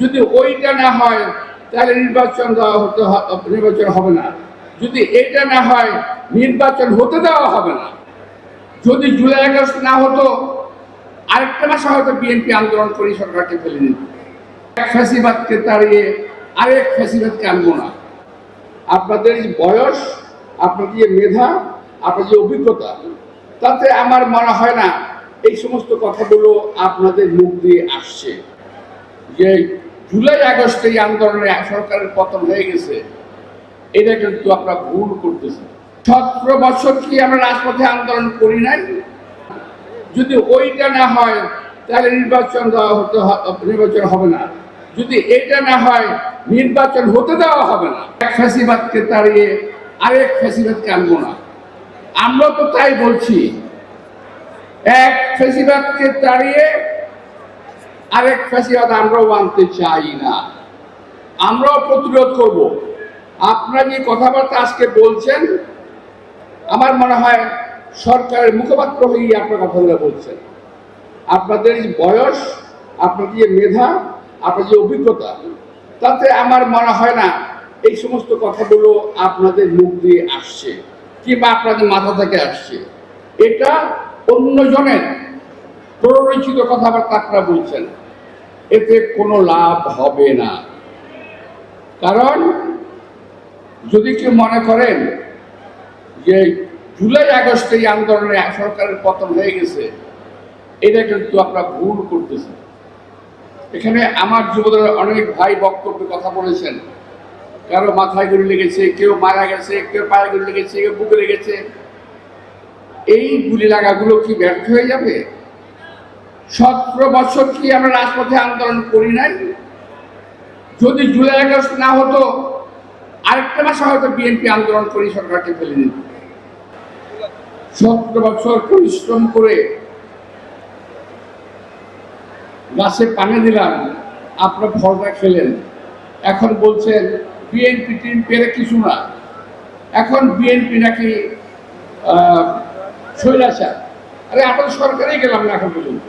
যদি ওইটা না হয়, তাহলে নির্বাচন দেওয়া হতে নির্বাচন হবে না। যদি এটা না হয়, নির্বাচন হতে দেওয়া হবে না। যদি জুলাই আগস্ট না হতো, আরেকটা মাসে হয়তো বিএনপি আন্দোলন করে সরকারকে ফেলে নিত এক ফ্যাসিবাদকে তাড়িয়ে আরেক ফ্যাসিবাদকে আনব না। আপনাদের বয়স, আপনাদের যে মেধা আপনার যে অভিজ্ঞতা, তাতে আমার মনে হয় না এই সমস্ত কথাগুলো আপনাদের মুখ দিয়ে আসছে। যে জুলাই আগস্টে এই আন্দোলনে সরকারের পতন হয়ে গেছে, এটা কিন্তু আপনারা ভুল করতেছেন সতেরো বছর কি আমরা রাজপথে আন্দোলন করি নাই? যদি ওইটা না হয়, তাহলে নির্বাচন দেওয়া হতে নির্বাচন হবে না। যদি এটা না হয়, নির্বাচন হতে দেওয়া হবে না। এক ফ্যাসিবাদকে তাড়িয়ে আরেক ফ্যাসিবাদকে আনব না। আমরা তো তাই বলছি। এক ফ্যাসিবাদকে তাড়িয়ে আরেক ফ্যাসিবাদ আমরাও আনতে চাই না। আমরাও প্রতিরোধ করব। আপনারা যে কথাবার্তা আজকে বলছেন, আমার মনে হয় সরকারের মুখপাত্র হয়েই আপনার কথাগুলো বলছেন। আপনাদের বয়স, আপনাদের যে মেধা আপনার যে অভিজ্ঞতা, তাতে আমার মনে হয় না এই সমস্ত কথাগুলো আপনাদের মুখ দিয়ে আসছে কিংবা আপনাদের মাথা থেকে আসছে। এটা অন্যজনের প্ররোচিত কথাবার্তা আপনারা বলছেন। এতে কোনো লাভ হবে না। কারণ যদি কেউ মনে করেন যে জুলাই আগস্টে এই আন্দোলনে সরকারের পতন হয়ে গেছে, এটা কিন্তু আপনারা ভুল করতেছেন এখানে আমার যুবদের অনেক ভাই বক্তব্যে কথা বলেছেন। কারও মাথায় গুলি লেগেছে, কেউ মারা গেছে, কেউ পায়ে গুলি লেগেছে, কেউ বুকে লেগেছে। এই গুলি লাগাগুলো কি ব্যর্থ হয়ে যাবে? সতেরো বছর কি আমরা রাজপথে আন্দোলন করি নাই? যদি জুলাই আগস্ট না হতো, আরেকটা মাসে হয়তো বিএনপি আন্দোলন করে, সরকারকে ফেলে নিত। সতেরো বছর পরিশ্রম করে গাছে পানি দিলাম, আপনার ফলটা খেলেন। এখন বলছেন, বিএনপি টিম পেরে কিছু না। এখন বিএনপি নাকি স্বৈরাচার। আরে আপনার সরকারেই গেলাম না এখন পর্যন্ত।